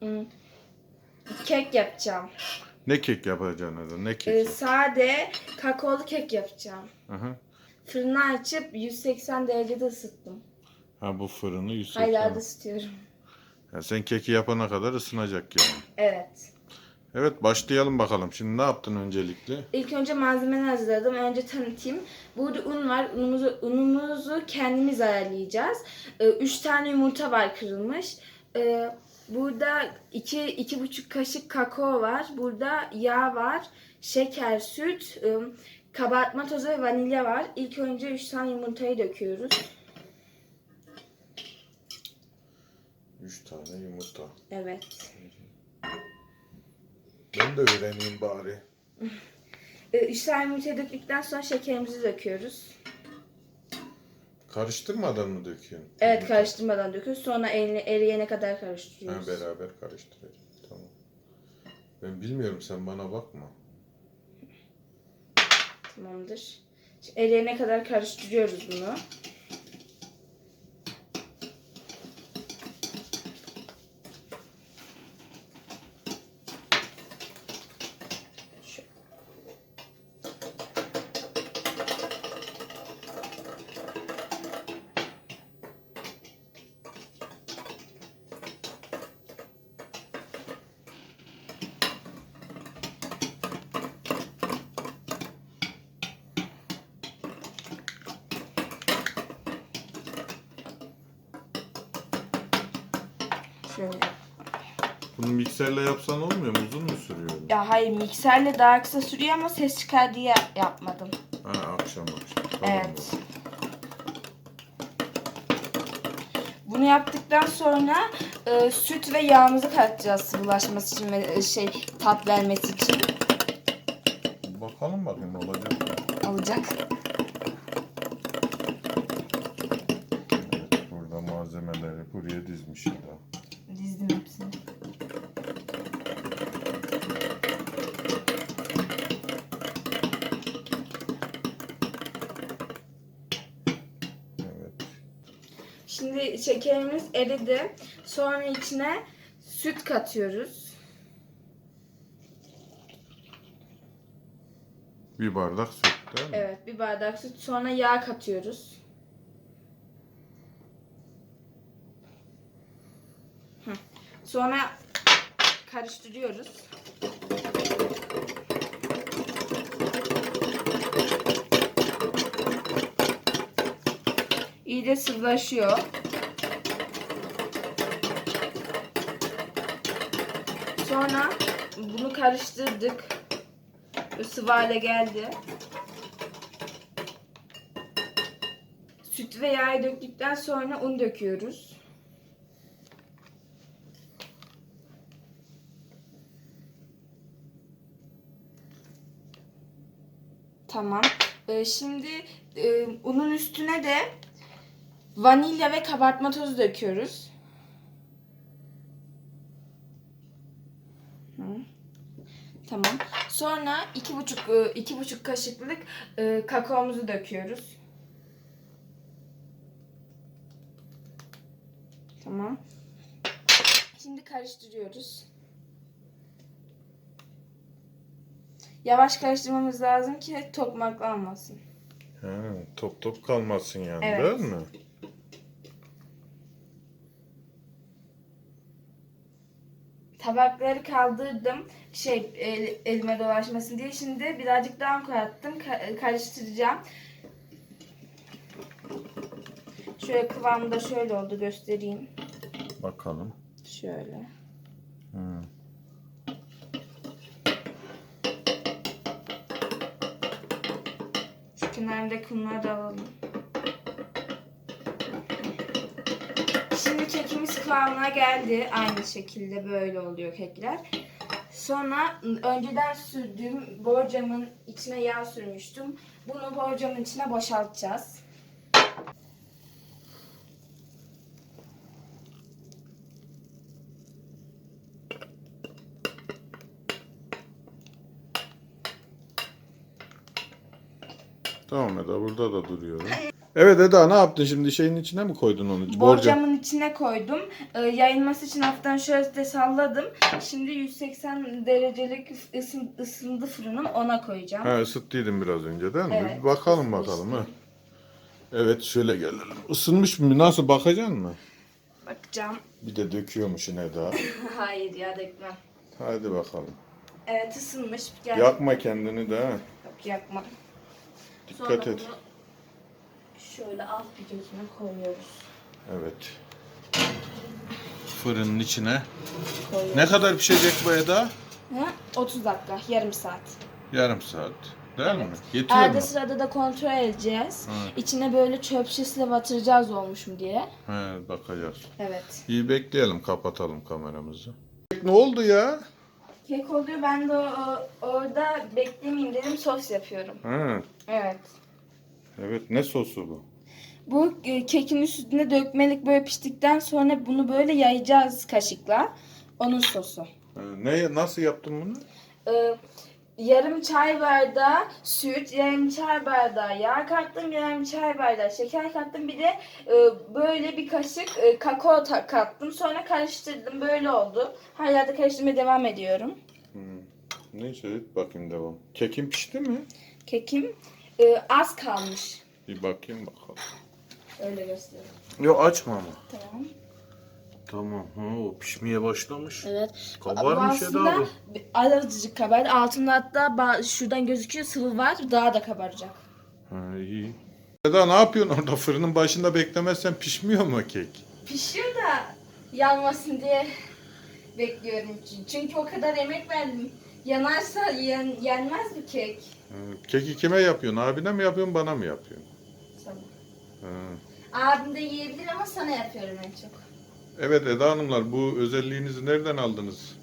Hmm. Kek yapacağım. Ne kek yapacaksın Eda? Ne kek? Ee, sade kakaolu kek yapacağım. Aha. Fırını açıp 180 derecede ısıttım. Ha bu fırını 180. Hala da ısıtıyorum. Ya sen keki yapana kadar ısınacak yani. Evet. Evet başlayalım bakalım. Şimdi ne yaptın öncelikle? İlk önce malzemeleri hazırladım. Önce tanıtayım. Burada un var. Unumuzu, unumuzu kendimiz ayarlayacağız. 3 tane yumurta var kırılmış. Ee, burada 2 iki, buçuk kaşık kakao var. Burada yağ var. Şeker, süt, e, kabartma tozu ve vanilya var. İlk önce 3 tane yumurtayı döküyoruz. 3 tane yumurta. Evet. Ben de öğreneyim bari. 3 tane yumurtayı döktükten sonra şekerimizi döküyoruz. Karıştırmadan mı döküyorsun? Evet karıştırmadan döküyoruz. Sonra eline, eriyene kadar Ha, karıştırıyoruz. beraber karıştıracağız. Tamam. Ben bilmiyorum sen bana bakma. Tamamdır. Şimdi eriyene kadar karıştırıyoruz bunu. Şöyle. Bunu mikserle yapsan olmuyor mu? Uzun mu sürüyor? Ya hayır mikserle daha kısa sürüyor ama ses çıkar diye yapmadım. Ha akşam akşam. Tamam Evet. Bunu yaptıktan sonra e, süt ve yağımızı katacağız sıvılaşması için ve e, şey tat vermesi için Bakalım bakayım olacak mı? olacak. Evet, burada malzemeleri buraya dizmiş ya Evet. Şimdi şekerimiz eridi. Sonra içine süt katıyoruz. Bir bardak süt değil mi? Evet bir bardak süt. Sonra yağ katıyoruz. Hı. Sonra karıştırıyoruz. İyice sıvılaşıyor. Sonra bunu karıştırdık. Sıvı hale geldi. Süt ve yağı döktükten sonra un döküyoruz. Tamam. Ee, şimdi e, unun üstüne de vanilya ve kabartma tozu döküyoruz. Hı. Tamam. Sonra iki buçuk e, iki buçuk kaşıklık e, kakaomuzu döküyoruz. Tamam. Şimdi karıştırıyoruz. Yavaş karıştırmamız lazım ki tokmaklanmasın. Ha, top top kalmasın yani Evet. değil mi? Tabakları kaldırdım. Şey el- elime dolaşmasın diye. Şimdi birazcık daha koyattım. Ka- karıştıracağım. Şöyle kıvamı da şöyle oldu göstereyim. Bakalım. Şöyle. Hı. Kenarındaki unları da alalım. Şimdi kekimiz kıvamına geldi. Aynı şekilde böyle oluyor kekler. Sonra önceden sürdüğüm borcamın içine yağ sürmüştüm. Bunu borcamın içine boşaltacağız. Tamam Eda burada da duruyorum. Evet Eda ne yaptın şimdi şeyin içine mi koydun onu? Borcam. Borcamın içine koydum. Ee, yayılması için hafiften şöyle de salladım. Şimdi 180 derecelik ısın, ısındı fırınım ona koyacağım. Ha ısıttıydın biraz önce değil mi? Evet, Bir bakalım bakalım ha. Evet şöyle gelelim. Isınmış mı? Nasıl bakacaksın mı? Bakacağım. Bir de döküyormuşsun Eda. Hayır ya dökmem. Hadi bakalım. Evet ısınmış. Gel. Yakma kendini de ha. Yok yakma. Dikkat Sonra et. şöyle alt bir gözüne koyuyoruz. Evet. Fırının içine. koyuyoruz. Ne kadar pişecek bu Eda? Ha? 30 dakika, yarım saat. Yarım saat. Değil mi? Evet. Yetiyor Arada mu? sırada da kontrol edeceğiz. Ha. İçine böyle çöp şişesiyle batıracağız olmuş mu diye. He, bakacağız. Evet. İyi bekleyelim, kapatalım kameramızı. Ne oldu ya? Kek oluyor. Ben de o- orada beklemeyeyim dedim sos yapıyorum. Ha, Evet. evet ne sosu bu? Bu e, kekin üstüne dökmelik böyle piştikten sonra bunu böyle yayacağız kaşıkla. Onun sosu. Ha, ne nasıl yaptın bunu? Ee, yarım çay bardağı süt, yarım çay bardağı yağ kattım, yarım çay bardağı şeker kattım. Bir de e, böyle bir kaşık e, kakao kattım. Sonra karıştırdım. Böyle oldu. Hala da karıştırmaya devam ediyorum. Hmm. Neyse bakayım devam. Kekin pişti mi? Kekim e, az kalmış. Bir bakayım bakalım. Öyle göstereyim. Yok açma ama. Tamam. Tamam. Ha, o pişmeye başlamış. Evet. Kabarmış Eda aslında bu. azıcık kabardı. Altında hatta ba- şuradan gözüküyor sıvı var. Daha da kabaracak. Ha, iyi. Eda ne yapıyorsun orada? Fırının başında beklemezsen pişmiyor mu kek? Pişiyor da yanmasın diye bekliyorum. Çünkü o kadar emek verdim. Yanarsa yen, yenmez mi kek? Ha, Keki kime yapıyorsun? Abine mi yapıyorsun, bana mı yapıyorsun? Sana. Ha. Abim de yiyebilir ama sana yapıyorum en çok. Evet Eda Hanımlar bu özelliğinizi nereden aldınız?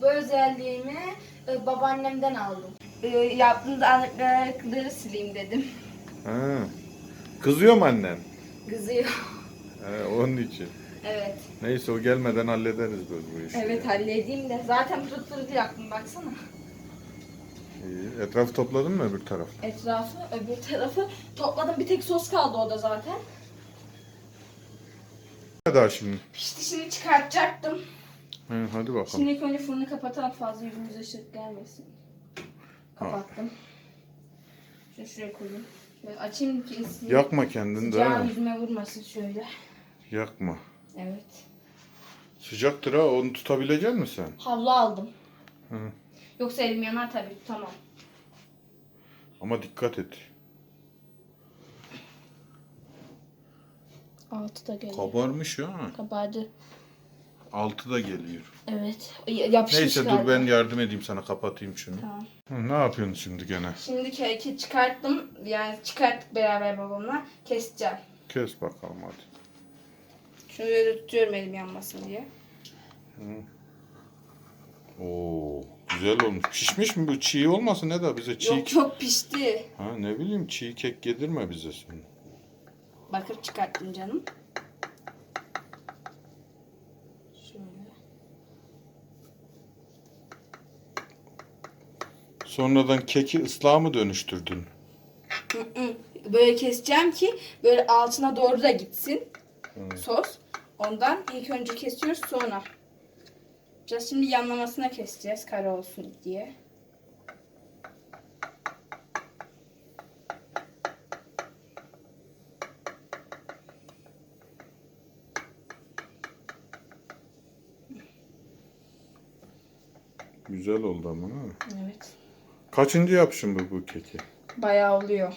Bu özelliğimi e, babaannemden aldım. E, yaptığımda anlıkları sileyim dedim. Ha. Kızıyor mu annen? Kızıyor. Ha, onun için. evet. Neyse o gelmeden hallederiz biz bu işi. Evet halledeyim de. Zaten pırıl yaktım baksana. İyi. Etrafı topladın mı öbür taraf? Etrafı, öbür tarafı topladım. Bir tek sos kaldı o da zaten. Eda şimdi. Pişti şimdi çıkartacaktım. Ha, hadi bakalım. Şimdi ilk önce fırını kapatalım fazla yüzümüze ışık gelmesin. Kapattım. Şunu şuraya koyayım. Şöyle açayım ki ısıyı. Yakma kendini de. Sıcağı ha. yüzüme vurmasın şöyle. Yakma. Evet. Sıcaktır ha onu tutabilecek misin sen? Havlu aldım. Hı. Yoksa elim yanar tabii. Tamam. Ama dikkat et. Altı da geliyor. Kabarmış ya. Kabardı. Altı da geliyor. Evet. Yapışmış Neyse dur galiba. ben yardım edeyim sana kapatayım şunu. Tamam. Hı, ne yapıyorsun şimdi gene? Şimdi keki çıkarttım. Yani çıkarttık beraber babamla. Keseceğim. Kes bakalım hadi. Şunu böyle tutuyorum elim yanmasın diye. Oo, güzel olmuş. Pişmiş mi bu? Çiğ olmasın ne da bize çiğ Yok çok pişti. Ha ne bileyim çiğ kek yedirme bize sen. Bakıp çıkarttım canım. Şöyle. Sonradan keki ıslığa mı dönüştürdün? Böyle keseceğim ki böyle altına doğru da gitsin Hı. sos. Ondan ilk önce kesiyoruz sonra. Şimdi yanlamasına keseceğiz kare olsun diye. Güzel oldu ama ha. Evet. Kaçıncı yapışın bu, bu keki? Bayağı oluyor.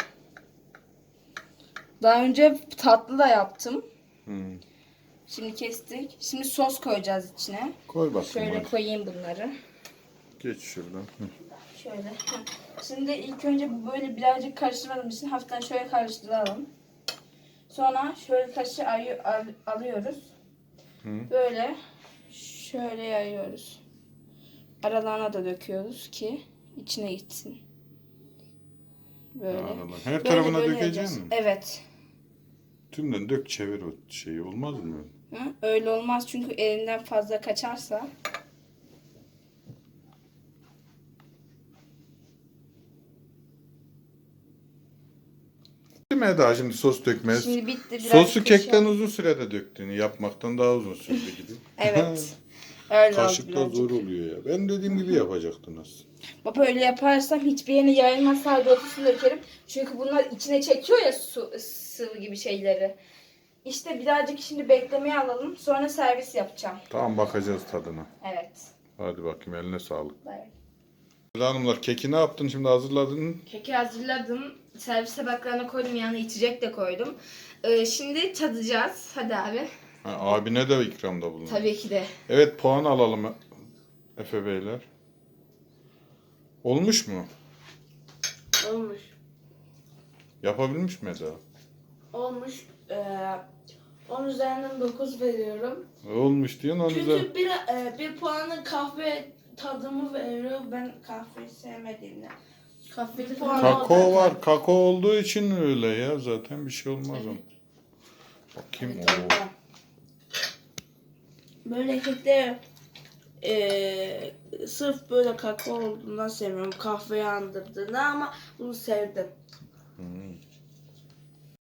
Daha önce tatlı da yaptım. Hı. Şimdi kestik. Şimdi sos koyacağız içine. Koy bakayım Şöyle hadi. koyayım bunları. Geç şuradan. Hı. Şöyle. Şimdi ilk önce böyle birazcık karıştırmadığım için hafiften şöyle karıştıralım. Sonra şöyle al- alıyoruz. Hı. Böyle şöyle yayıyoruz. Aralarına da döküyoruz ki içine gitsin. Böyle. Aralar. Her Böyle tarafına böyle dökeceksin mi? Evet. Tümden dök çevir o şeyi olmaz mı? Hı? Öyle olmaz çünkü elinden fazla kaçarsa. mi Eda şimdi sos dökmez? Şimdi bitti. Biraz Sosu kekten uzun sürede döktüğünü yapmaktan daha uzun sürdü gibi. Evet. Öyle oldu birazcık. zor oluyor ya. Ben dediğim gibi yapacaktınız. Baba öyle yaparsam hiçbir yerine yayılmaz sadece ortasını dökerim. Çünkü bunlar içine çekiyor ya su, sıvı gibi şeyleri. İşte birazcık şimdi beklemeye alalım. Sonra servis yapacağım. Tamam bakacağız tadına. Evet. Hadi bakayım eline sağlık. Bay Hanımlar keki ne yaptın şimdi hazırladın? Keki hazırladım. Servis tabaklarına koydum. Yanına içecek de koydum. Ee, şimdi tadacağız. Hadi abi. Ha, abine de ikramda bulun. Tabii ki de. Evet puan alalım Efe Beyler. Olmuş mu? Olmuş. Yapabilmiş mi Eda? Olmuş. Ee, 10 üzerinden 9 veriyorum. Olmuş diyorsun onu da. Çünkü bir, e, bir puanı kahve tadımı veriyor. Ben kahveyi sevmediğimden. Kahve Kakao var. Kakao olduğu için öyle ya. Zaten bir şey olmaz onun. Bakayım. Evet. Böyle kekleri e, sırf böyle kakao olduğundan sevmiyorum. Kahveyi andırdığında ama bunu sevdim. Hmm.